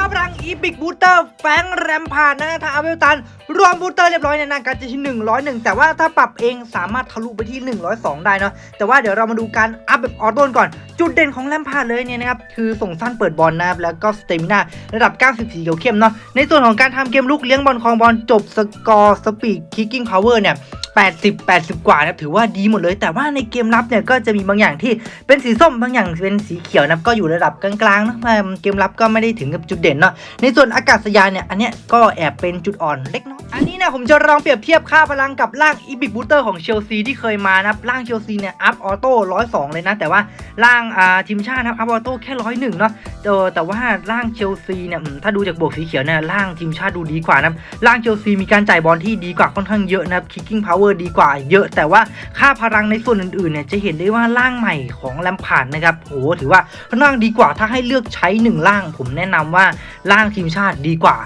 ค่าพลังอีบิกบูเตอร์แฟงแรมพาดนะทางอาเวลตัน รวมบูเตอร์เรียบร้อยในนาการจะที่ 101 แต่ว่าถ้าปรับเองสามารถทะลุไปที่ 102 ได้เนาะแต่ว่าเดี๋ยวเรามาดูการอัพแบบออโต้ก่อน จุดเด่นของแรมพาดเลยเนี่ยนะครับ คือส่งสั้นเปิดบอลนะครับ แล้วก็สเตมินาระดับ 94เขียวเข้มเนาะในส่วนของการทำเกมลุกเลี้ยงบอลครองบอลจบสกอร์สปีดคิกกิ้งพาวเวอร์เนี่ย 80 80 กว่านะถือว่าดีหมดเลย แต่ว่าในเกมรับเนี่ยก็จะมีบางอย่างที่เป็นสีส้มบางอย่างเป็นสีเขียวนะก็อยู่ระดับกลางๆนะเกมรับก็ไม่ได้ถึงกับจุดเด่นเนาะในส่วนอากาศยานเนี่ยอันเนี้ยก็แอบเป็นจุดอ่อนเล็กน้อย อันนี้นี่ยผมจะลองเปรียบเทียบค่าพลังกับร่างอีบิกบูเตอร์ของเชลซีที่เคยมานะครับร่างเชลซีเนี่ยอัพออโต้102เลยนะ แต่ว่าร่างอ่าทีมชาตินะครับอัพออโต้แค่101เนาะเออแต่ว่าร่างเชลซีเนี่ยถ้าดูจากบวกสีเขียวเนี่ยร่างทีมชาติดูดีกว่านะครับร่างเชลซีมีการจ่ายบอลที่ดีกว่าค่อนข้างเยอะนะครับ kicking power ดีกว่าเยอะ แต่ว่าค่าพลังในส่วนอื่นๆเนี่ยจะเห็นได้ว่าร่างใหม่ของแลมพาร์ดนะครับโหถือว่าค่อนข้างดีกว่าถ้าให้เลือกใช้หนึ่งร่าง ผมแนะนำว่าร่างทีมชาติดีกว่า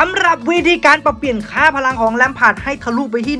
สำหรับวิธีการปรับเปลี่ยนค่าพลังของแลมพาร์ดให้ทะลุไปที่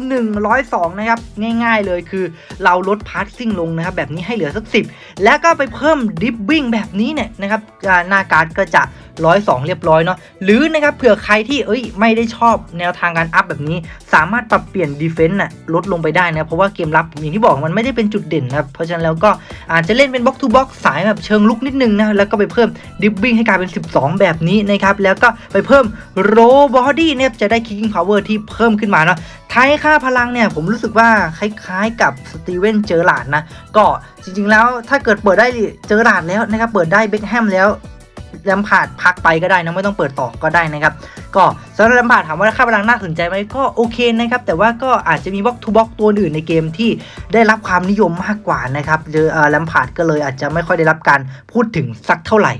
102 นะครับ ง่ายๆเลยคือเราลดพาร์ทซิ่งลงนะครับ แบบนี้ให้เหลือสัก 10 แล้วก็ไปเพิ่มดิฟบิ้งแบบนี้เนี่ยนะครับหน้าการ์ดก็จะ ร้อยสองเรียบร้อยเนาะหรือนะครับเผื่อใครที่เอ้ยไม่ได้ชอบแนวทางการอัพแบบนี้ สามารถปรับเปลี่ยนดีเฟนต์น่ะลดลงไปได้นะเพราะว่าเกมรับอย่างที่บอกมันไม่ได้เป็นจุดเด่นนะครับเพราะฉะนั้นแล้วก็อาจจะเล่นเป็นบล็อกทูบล็อกสายแบบเชิงลุกนิดนึงนะแล้วก็ไปเพิ่มดิฟบิ้งให้กลายเป็น 12 แบบนี้นะครับแล้วก็ไปเพิ่มโรบอดี้เนี่ยจะได้ kicking power ที่เพิ่มขึ้นมาเนาะท้ายค่าพลังเนี่ยผมรู้สึกว่าคล้ายๆกับสตีเวนเจอร์ลาดนะก็จริงๆแล้วถ้าเกิดเปิดได้เจอร์ลาดแล้วนะครับเปิดได้เบคแฮมแล้ว แลมพาดพักไปก็ได้นะไม่ต้องเปิดต่อก็ได้นะครับ ก็สำหรับแลมพาดถามว่าค่าพลังน่าสนใจไหมก็โอเคนะครับ แต่ว่าก็อาจจะมีบล็อกทูบล็อกตัวอื่นในเกมที่ได้รับความนิยมมากกว่านะครับเจอแลมพาดก็เลยอาจจะไม่ค่อยได้รับการพูดถึงสักเท่าไหร่